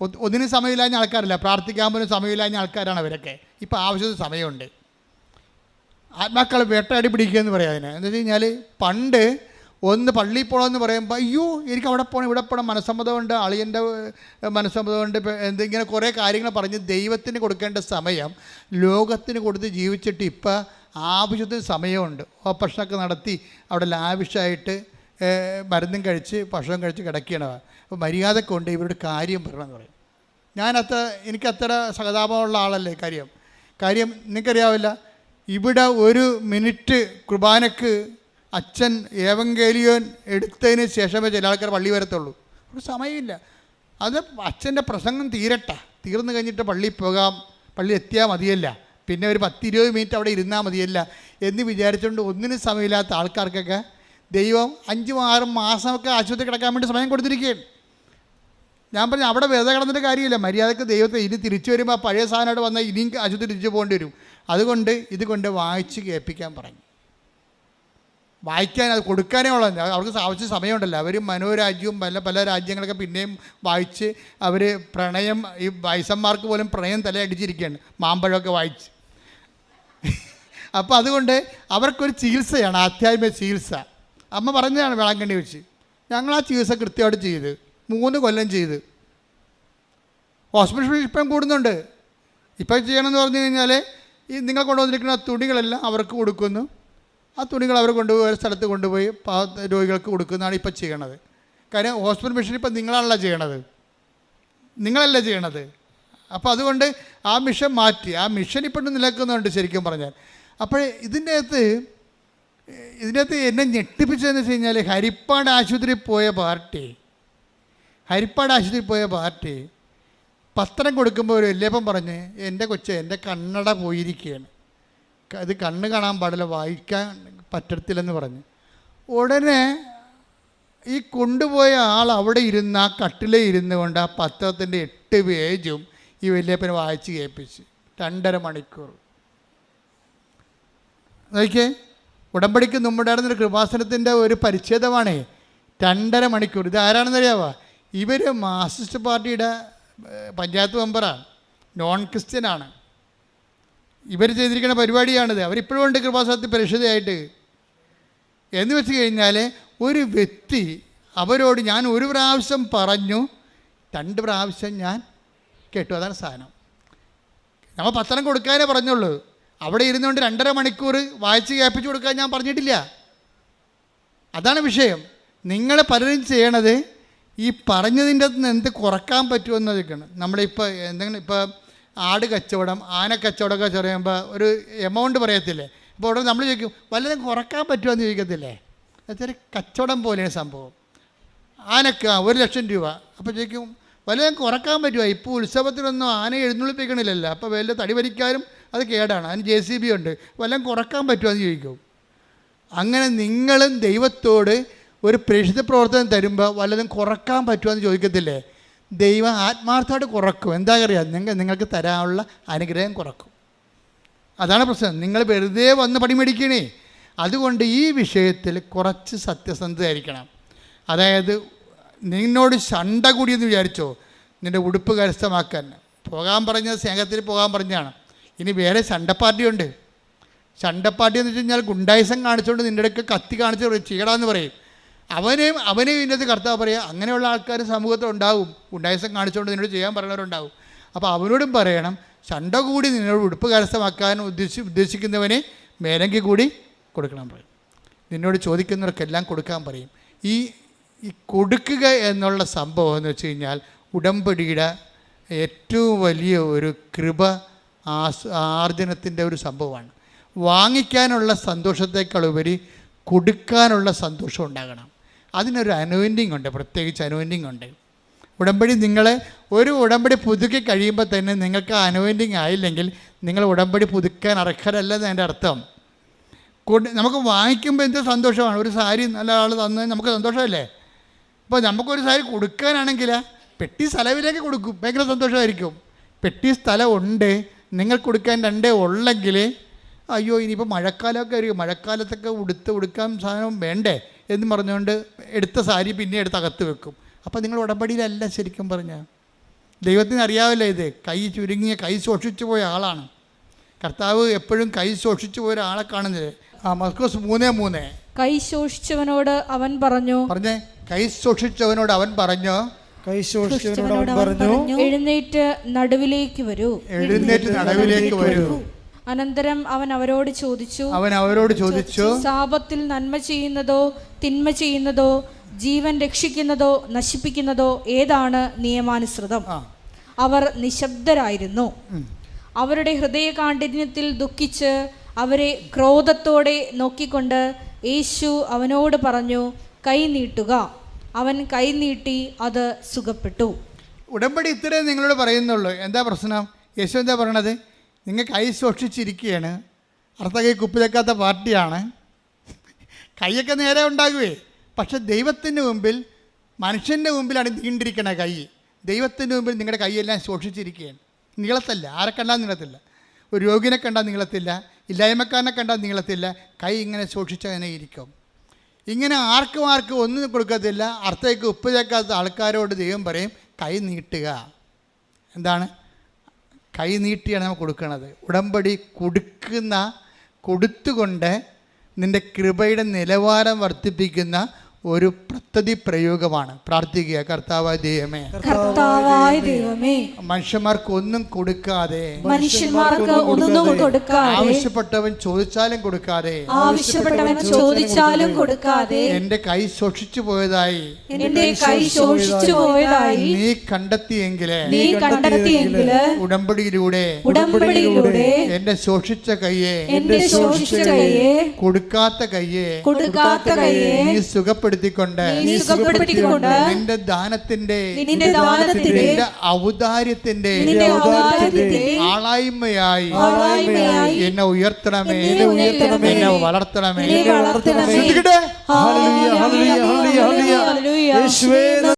ഒന്നിനും സമയമില്ലാഞ്ഞ ആൾക്കാരല്ല. പ്രാർത്ഥിക്കാൻ പോലും സമയമില്ലാഞ്ഞ ആൾക്കാരാണ് അവരൊക്കെ. ഇപ്പോൾ ആവശ്യത്തിന് സമയമുണ്ട്. ആത്മാക്കളെ വേട്ടയാടി പിടിക്കുക എന്ന് പറയാം അതിന്. എന്ന് വെച്ച് കഴിഞ്ഞാൽ പണ്ട് ഒന്ന് പള്ളിയിൽ പോകണമെന്ന് പറയുമ്പോൾ അയ്യോ എനിക്ക് അവിടെ പോകണം ഇവിടെ പോകണം മനസ്സമ്മതമുണ്ട് അളിയന്റെ മനസ്സമ്മതമുണ്ട് എന്തിങ്ങനെ കുറേ കാര്യങ്ങൾ പറഞ്ഞ് ദൈവത്തിന് കൊടുക്കേണ്ട സമയം ലോകത്തിന് കൊടുത്ത് ജീവിച്ചിട്ട് ഇപ്പം ആവശ്യത്തിന് സമയമുണ്ട്. ഓപ്പറേഷനൊക്കെ നടത്തി അവിടെ ലാവിഷായിട്ട് മരുന്നും കഴിച്ച് ഭക്ഷണം കഴിച്ച് കിടക്കണവ അപ്പോൾ മര്യാദ കൊണ്ട് ഇവരുടെ കാര്യം പറയണമെന്ന് പറയും. ഞാനത്ര എനിക്കത്ര സഹതാപമുള്ള ആളല്ലേ കാര്യം? കാര്യം നിങ്ങൾക്കറിയാവില്ല ഇവിടെ ഒരു മിനിറ്റ് കുർബാനക്ക് അച്ഛൻ ഏവങ്കേലിയോൻ എടുത്തതിന് ശേഷമേ ചില ആൾക്കാർ പള്ളി വരത്തുള്ളൂ. ഒരു സമയമില്ല. അത് അച്ഛന്റെ പ്രസംഗം തീരട്ടെ. തീർന്നു കഴിഞ്ഞിട്ട് പള്ളിയിൽ പോകാം. പള്ളി എത്തിയാൽ മതിയല്ല. പിന്നെ ഒരു പത്തിരുപത് മിനിറ്റ് അവിടെ ഇരുന്നാൽ മതിയല്ല എന്ന് വിചാരിച്ചുകൊണ്ട് ഒന്നിനും സമയമില്ലാത്ത ആൾക്കാർക്കൊക്കെ ദൈവം അഞ്ചും ആറും മാസമൊക്കെ ആശുപത്രി കിടക്കാൻ വേണ്ടി സമയം കൊടുത്തിരിക്കുകയാണ്. ഞാൻ പറഞ്ഞു അവിടെ വെറുതെ കിടന്നിട്ട് കാര്യമില്ല. മര്യാദയ്ക്ക് ദൈവത്തെ ഇനി തിരിച്ചു വരുമ്പോൾ പഴയ സാധനമായിട്ട് വന്നാൽ ഇനിയും ആശുപത്രി തിരിച്ചു പോകേണ്ടി വരും. അതുകൊണ്ട് ഇതുകൊണ്ട് വായിച്ച് കേൾപ്പിക്കാൻ പറഞ്ഞു. വായിക്കാൻ അത് കൊടുക്കാനേ ഉള്ളത് അവർക്ക് ആവശ്യം സമയമുണ്ടല്ലോ. അവർ മനോരാജ്യവും പല പല രാജ്യങ്ങളൊക്കെ പിന്നെയും വായിച്ച് അവർ പ്രണയം ഈ വയസ്സന്മാർക്ക് പോലും പ്രണയം തലയടിച്ചിരിക്കുകയാണ്. മാമ്പഴമൊക്കെ വായിച്ച്. [LAUGHS] അപ്പോൾ അതുകൊണ്ട് അവർക്കൊരു ചികിത്സയാണ് ആധ്യാത്മിക ചികിത്സ. അമ്മ പറഞ്ഞതാണ് വേളാങ്കണ്ണി വെച്ച്. ഞങ്ങൾ ആ ചികിത്സ കൃത്യമായിട്ട് ചെയ്ത് മൂന്ന് കൊല്ലം ചെയ്ത്. ഹോസ്പിറ്റൽ ഇപ്പം കൂടുന്നുണ്ട്. ഇപ്പം ചെയ്യണമെന്ന് പറഞ്ഞു കഴിഞ്ഞാൽ ഈ നിങ്ങൾ കൊണ്ടുവന്നിരിക്കുന്ന തുണികളെല്ലാം അവർക്ക് കൊടുക്കുന്നു. ആ തുണികൾ അവർ കൊണ്ടുപോയി ഒരു സ്ഥലത്ത് കൊണ്ടുപോയി രോഗികൾക്ക് കൊടുക്കുന്നതാണ് ഇപ്പം ചെയ്യണത്. കാര്യം ഹോസ്പിറ്റൽ മിഷൻ ഇപ്പം നിങ്ങളാണല്ലോ ചെയ്യണത്. നിങ്ങളല്ലേ ചെയ്യണത്. അപ്പോൾ അതുകൊണ്ട് ആ മിഷൻ മാറ്റി ആ മിഷൻ ഇപ്പോഴും നിലനിൽക്കുന്നുണ്ട് ശരിക്കും പറഞ്ഞാൽ. അപ്പോൾ ഇതിന്റെ അകത്ത് ഇതിന്റെ അകത്ത് എന്നെ ഞെട്ടിപ്പിച്ചതെന്ന് വെച്ച് കഴിഞ്ഞാൽ ഹരിപ്പാട് ആശുപത്രിയിൽ പോയ പാർട്ടി ഹരിപ്പാട് ആശുപത്രിയിൽ പോയ പാർട്ടി പത്രം കൊടുക്കുമ്പോൾ ഒരു വല്യപ്പം പറഞ്ഞ് എന്റെ കൊച്ച് എന്റെ കണ്ണട പോയിരിക്കുകയാണ്. ഇത് കണ്ണ് കാണാൻ പാടില്ല വായിക്കാൻ പറ്റത്തില്ലെന്ന് പറഞ്ഞു. ഉടനെ ഈ കൊണ്ടുപോയ ആൾ അവിടെ ഇരുന്ന് ആ കട്ടിലെ ഇരുന്ന് കൊണ്ട് ആ പത്രത്തിന്റെ എട്ട് പേജും ഈ വല്യപ്പനെ വായിച്ച് കേൾപ്പിച്ച്. രണ്ടര മണിക്കൂർ. നോക്കിയേ ഉടമ്പടിക്ക് മുമ്പുണ്ടായിരുന്നൊരു കൃപാസനത്തിന്റെ ഒരു പരിച്ഛേദമാണേ. രണ്ടര മണിക്കൂർ. ഇത് ആരാണെന്നറിയാവോ? ഇവർ മാർസിസ്റ്റ് പാർട്ടിയുടെ പഞ്ചായത്ത് മെമ്പറാണ്. നോൺ ക്രിസ്ത്യനാണ്. ഇവർ ചെയ്തിരിക്കുന്ന പരിപാടിയാണിത്. അവരിപ്പോഴും ഉണ്ട് കൃപാസനത്തിൽ പരിശുദ്ധയായിട്ട്. എന്ന് വെച്ച് കഴിഞ്ഞാൽ ഒരു വ്യക്തി അവരോട് ഞാൻ ഒരു പ്രാവശ്യം പറഞ്ഞു രണ്ട് പ്രാവശ്യം ഞാൻ കേട്ടു. അതാണ് സാധനം. നമ്മൾ പത്രം കൊടുക്കാനേ പറഞ്ഞുള്ളൂ. അവിടെ ഇരുന്നുകൊണ്ട് രണ്ടര മണിക്കൂർ വായിച്ച് കേൾപ്പിച്ചു കൊടുക്കാൻ ഞാൻ പറഞ്ഞിട്ടില്ല. അതാണ് വിഷയം. നിങ്ങൾ പലരും ചെയ്യണത് ഈ പറഞ്ഞതിന്റെ അകത്ത് നിന്ന് എന്ത് കുറയ്ക്കാൻ പറ്റുമെന്നൊക്കെയാണ് നമ്മളിപ്പോൾ എന്തെങ്കിലും ഇപ്പോൾ ആട് കച്ചവടം ആന കച്ചവടമൊക്കെ പറയുമ്പോൾ ഒരു എമൗണ്ട് പറയത്തില്ലേ? അപ്പോൾ ഉടനെ നമ്മൾ ചോദിക്കും വല്ലതും കുറയ്ക്കാൻ പറ്റുമോ എന്ന് ചോദിക്കത്തില്ലേ? എന്നുവെച്ചാൽ കച്ചവടം പോലെയാണ് സംഭവം. ആനക്ക് ഒരു ലക്ഷം രൂപ. അപ്പോൾ ചോദിക്കും വല്ലതും കുറയ്ക്കാൻ പറ്റുമോ ഇപ്പോൾ ഉത്സവത്തിനൊന്നും ആന എഴുന്നള്ളിപ്പിക്കണില്ലല്ലോ. അപ്പോൾ വല്ല തടി വലിക്കാനും അത് കേടാണ്. അതിന് ജെ സി ബി ഉണ്ട്. വല്ലതും കുറയ്ക്കാൻ പറ്റുമോ എന്ന് ചോദിക്കും. അങ്ങനെ നിങ്ങളും ദൈവത്തോട് ഒരു പ്രേക്ഷിത പ്രവർത്തനം തരുമ്പോൾ വല്ലതും കുറയ്ക്കാൻ പറ്റുമോ എന്ന് ചോദിക്കത്തില്ലേ? ദൈവം ആത്മാർത്ഥമായിട്ട് കുറക്കും. എന്താ അറിയാം നിങ്ങൾ നിങ്ങൾക്ക് തരാനുള്ള അനുഗ്രഹം കുറക്കും. അതാണ് പ്രശ്നം. നിങ്ങൾ വെറുതെ വന്ന് പണി മേടിക്കണേ. അതുകൊണ്ട് ഈ വിഷയത്തിൽ കുറച്ച് സത്യസന്ധതയായിരിക്കണം അതായത് നിന്നോട് ശണ്ട കൂടിയെന്ന് വിചാരിച്ചോ? നിന്റെ ഉടുപ്പ് കരസ്ഥമാക്കാൻ. പോകാൻ പറഞ്ഞത് സ്നേഹത്തിൽ പോകാൻ പറഞ്ഞതാണ്. ഇനി വേറെ ശണ്ടപ്പാർട്ടിയുണ്ട്. ചണ്ടപ്പാർട്ടി എന്ന് വെച്ച് കഴിഞ്ഞാൽ ഗുണ്ടായസം കാണിച്ചുകൊണ്ട് നിന്റെ അടുക്ക് കത്തി കാണിച്ച് ചീടാന്ന് പറയും. അവനെയും അവനെയും ഇന്നത്തെ കർത്താവ് പറയുക അങ്ങനെയുള്ള ആൾക്കാർ സമൂഹത്തിൽ ഉണ്ടാവും. ഉണ്ടായസം കാണിച്ചുകൊണ്ട് നിന്നോട് ചെയ്യാൻ പറയുന്നവരുണ്ടാവും അപ്പോൾ അവനോടും പറയണം ചണ്ട കൂടി നിന്നോട് ഉടുപ്പ് കരസ്ഥമാക്കാൻ ഉദ്ദേശി ഉദ്ദേശിക്കുന്നവനെ മേലങ്കി കൂടി കൊടുക്കണം പറയും. നിന്നോട് ചോദിക്കുന്നവർക്കെല്ലാം കൊടുക്കാൻ പറയും. ഈ ഈ കൊടുക്കുക എന്നുള്ള സംഭവം എന്ന് വെച്ച് കഴിഞ്ഞാൽ ഉടമ്പടിയുടെ ഏറ്റവും വലിയ ഒരു കൃപ ആസ് ആർജനത്തിന്റെ ഒരു സംഭവമാണ്. വാങ്ങിക്കാനുള്ള സന്തോഷത്തേക്കാളുപരി കൊടുക്കാനുള്ള സന്തോഷം ഉണ്ടാകണം. അതിനൊരു അനോയിന്റിങ് ഉണ്ട് പ്രത്യേകിച്ച് അനോയിന്റിങ് ഉണ്ട്. ഉടമ്പടി നിങ്ങളെ ഒരു ഉടമ്പടി പുതുക്കി കഴിയുമ്പോൾ തന്നെ നിങ്ങൾക്ക് അനോയിന്റിങ് ആയില്ലെങ്കിൽ നിങ്ങൾ ഉടമ്പടി പുതുക്കാൻ അർഹരല്ലെന്ന് എന്റെ അർത്ഥം. നമുക്ക് വാങ്ങിക്കുമ്പോൾ എന്ത് സന്തോഷമാണ്? ഒരു സാരി നല്ല ആൾ തന്ന് നമുക്ക് സന്തോഷമല്ലേ? ഇപ്പോൾ നമുക്കൊരു സാരി കൊടുക്കാനാണെങ്കിൽ പെട്ടി സ്ഥലവിലേക്ക് കൊടുക്കും ഭയങ്കര സന്തോഷമായിരിക്കും. പെട്ടി സ്ഥലം ഉണ്ട് നിങ്ങൾ കൊടുക്കാൻ രണ്ടേ ഉള്ളെങ്കിൽ അയ്യോ ഇനിയിപ്പോൾ മഴക്കാലമൊക്കെ ആയിരിക്കും. മഴക്കാലത്തൊക്കെ ഉടുത്ത് കൊടുക്കാൻ സാധനം വേണ്ടേ? എന്ന് പറഞ്ഞുകൊണ്ട് എടുത്ത സാരി പിന്നെ എടുത്ത് അകത്ത് വെക്കും. അപ്പോൾ നിങ്ങൾ ഉടമ്പടിയിലല്ല ശരിക്കും പറഞ്ഞാൽ ദൈവത്തിന് അറിയാവില്ല ഇത്. കൈ ചുരുങ്ങിയ കൈ സൂക്ഷിച്ചു പോയ ആളാണ്. കർത്താവ് എപ്പോഴും കൈ സൂക്ഷിച്ചു പോയ ഒരാളെ കാണുന്നത് ആ മർക്കോസ് മൂന്നേ മൂന്നേ. കൈ ശോഷിച്ചവനോട് അവൻ പറഞ്ഞു. പറഞ്ഞേ കൈ സൂക്ഷിച്ചവനോട് അവൻ പറഞ്ഞു. കൈ സൂക്ഷിച്ചവനോട് അവൻ പറഞ്ഞു എഴുന്നേറ്റ് നടുവിലേക്ക് വരൂ. എഴുന്നേറ്റ് നടുവിലേക്ക് വരൂ. അനന്തരം അവൻ അവരോട് ചോദിച്ചു അവൻ അവരോട് ചോദിച്ചു സാപത്തിൽ നന്മ ചെയ്യുന്നതോ തിന്മ ചെയ്യുന്നതോ ജീവൻ രക്ഷിക്കുന്നതോ നശിപ്പിക്കുന്നതോ ഏതാണ് നിയമാനുസൃതം? അവർ നിശബ്ദരായിരുന്നു. അവരുടെ ഹൃദയകാഠിന്യത്തിൽ ദുഃഖിച്ച് അവരെ ക്രോധത്തോടെ നോക്കിക്കൊണ്ട് യേശു അവനോട് പറഞ്ഞു കൈ നീട്ടുക. അവൻ കൈ നീട്ടി അത് സുഖപ്പെട്ടു. ഉടമ്പടി ഇത്രേ നിങ്ങളോട് പറയുന്നുള്ളൂ. എന്താ പ്രശ്നം? യേശു എന്താ പറയണത്? നിങ്ങൾ കൈ സൂക്ഷിച്ചിരിക്കുകയാണ്. അർത്ഥ കൈ കുപ്പിലേക്കാത്ത പാർട്ടിയാണ്. കൈയൊക്കെ നേരെ ഉണ്ടാകുവേ. പക്ഷെ ദൈവത്തിന്റെ മുമ്പിൽ മനുഷ്യന്റെ മുമ്പിലാണ് നീണ്ടിരിക്കണ കൈ. ദൈവത്തിന്റെ മുമ്പിൽ നിങ്ങളുടെ കൈയെല്ലാം സൂക്ഷിച്ചിരിക്കുകയാണ്. നീളത്തല്ല. ആരെ കണ്ടാൽ നീളത്തില്ല. ഒരു രോഗിനെ കണ്ടാൽ നീളത്തില്ല. ഇല്ലായ്മക്കാരനെ കണ്ടാൽ നീളത്തില്ല. കൈ ഇങ്ങനെ സൂക്ഷിച്ചങ്ങനെ ഇരിക്കും. ഇങ്ങനെ ആർക്കും ആർക്കും ഒന്നും കൊടുക്കത്തില്ല. അർത്ഥയ്ക്ക് ഉപ്പ് ചേക്കാത്ത ആൾക്കാരോട് ദൈവം പറയും കൈ നീട്ടുക. എന്താണ്? കൈ നീട്ടിയാണ് നമ്മൾ കൊടുക്കുന്നത് ഉടമ്പടി കൊടുക്കുന്ന കൊടുത്തുകൊണ്ട് നിന്റെ കൃപയുടെ നിലവാരം വർദ്ധിപ്പിക്കുന്ന ഒരു പദ്ധതി പ്രയോഗമാണ്. പ്രാർത്ഥിക്കുക കർത്താവായ ദൈവമേ കർത്താവായ ദൈവമേ മനുഷ്യന്മാർക്ക് ഒന്നും കൊടുക്കാതെ മനുഷ്യന്മാർക്ക് ഒന്നും കൊടുക്കാതെ ആവശ്യപ്പെട്ടവൻ ചോദിച്ചാലും കൊടുക്കാതെ ആവശ്യപ്പെട്ടവൻ ചോദിച്ചാലും കൊടുക്കാതെ എന്റെ കൈ സൂക്ഷിച്ചു പോയതായി എന്റെ കൈ ശോഷിച്ചു പോയതായി നീ കണ്ടെത്തിയെങ്കിൽ നീ കണ്ടെത്തിയെങ്കിൽ ഉടമ്പടിയിലൂടെ ഉടമ്പടിയിലൂടെ എന്റെ ശോഷിച്ച കയ്യെ എന്റെ ശോഷിച്ച കൈയെ കൊടുക്കാത്ത കയ്യെ കൊടുക്കാത്ത കൈയെ നീ സുഖപ്പെടുത്തിക്കൊണ്ട് നീ സുഖപ്പെടുത്തിക്കൊണ്ട് നിന്റെ ദാനത്തിന്റെ നിന്റെ ഔദാര്യത്തിന്റെ ആളായ്മയായി എന്നെ ഉയർത്തണമേ എന്നെ ഉയർത്തണമേ. എന്നെ വളർത്തണമേ വളർത്തണമേ.